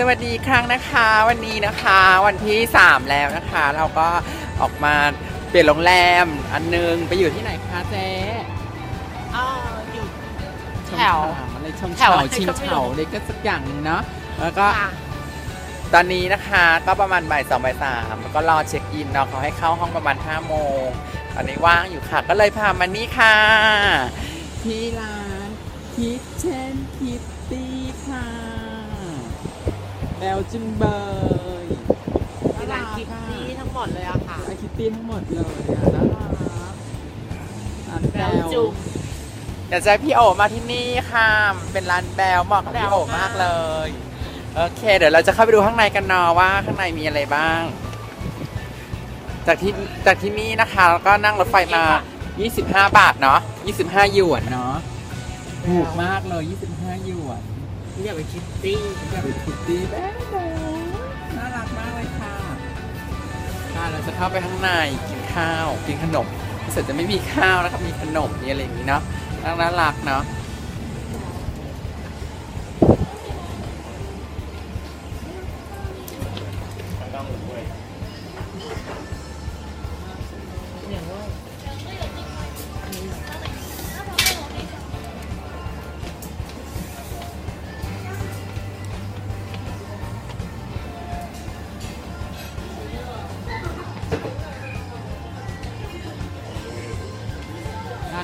สวัสดีอีกครั้งนะคะวันนี้นะคะวันที่ 3 แล้วนะคะ เราก็ออกมาเปลี่ยนโรงแรมอันนึงไปอยู่ที่ไหนคะเจ๊อ่าอยู่ชมแถวฉาอะไรชมแถวเฉาอะไรชิงก็ไม่รู้เฉาเลยก็สักอย่างหนึงเนาะแล้วก็ค่ะตอนนี้นะคะก็ประมาณบ่ายสองบ่ายสามแล้วก็รอเช็คอินเนาะเขาให้เข้าห้องประมาณ5้าโมงตอนนี้ว่างอยู่ค่ะ ก็เลยพามานี่ค่ะ ที่ร้านคิทเชน แบลจึงเบยที่ร้านคิตตี้ทั้งหมดเลยอะค่ะไอคิตตี้ทั้งหมดเลยอะน่ารักร้านแบแบลลจุ่มเดี๋ยวจะให้พี่โอมาที่นี่ค่ะ เป็นร้านแบลเหมาะกับพี่โอมากเลย โอเค เดี๋ยวเราจะเข้าไปดูข้างในกันเนาะว่าข้างในมีอะไรบ้าง จากที่จากที่นี่นะคะแล้วก็นั่งรถไฟมา 25 บาทเนาะ25หยวนเนาะถูกมากเลย 25หยวน อย่าไปคิตตี้อยากไปคิตตี้แบ๊วน่ารักมากเลยค่ะค่ะเราจะเข้าไปข้างในกินข้าว กินขนมรู้สึกจะไม่มีข้าวนะครับมีขนมมีอะไรอย่างนี้เนาะน่าน่ารักเนาะ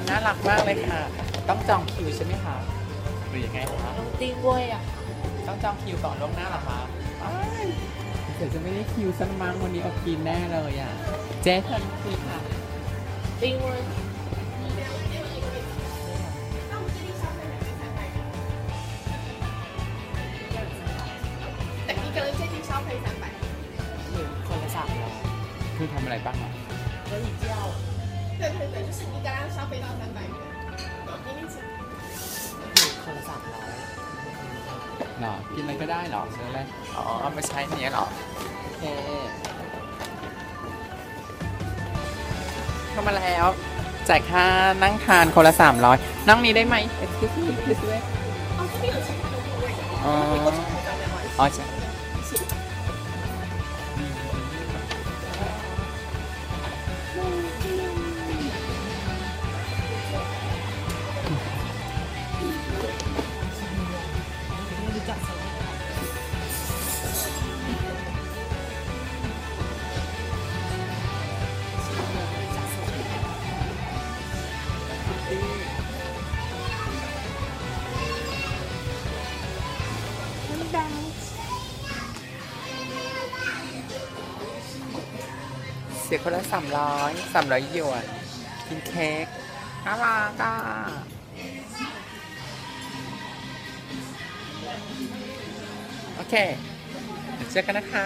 น่ารักมากเลยค่ะ ต้องจองคิวใช่ไหมคะหรือยังไงคะต้องตีกล้วยอะต้องจองคิวก่อนล่วงหน้าหรอคะเดี๋ยวจะไม่ได้คิวสันมังวันนี้เอากินแน่เลยอะ เจ๊เชิญคุค่ะ ตีกล้วยแต่นี่ก็ไม่ใช่ที่ชอบใครสั่งไป หรือคนละสคือทำอะไรบ้างอะเล้วอีกเจ้า 对对对，就是一个人消费到三百元，明明是 หรือคนละสามร้อย หรอ กินอะไรก็ได้หรอซื้ออะไรอ๋อเอาไปใช้เนี้ยหรอ โอเค เข้ามาแล้ว จ่ายค่านั่งทานคนละ 300 นั่งนี้ได้ไหม excuse me this way 哦，这边有其他的座位的， อ๋อ 你过去口罩没 เสียคนละสามร้อยสามร้อยหยวนกินเค้กน่ารักอะโอเค เจอกันนะคะ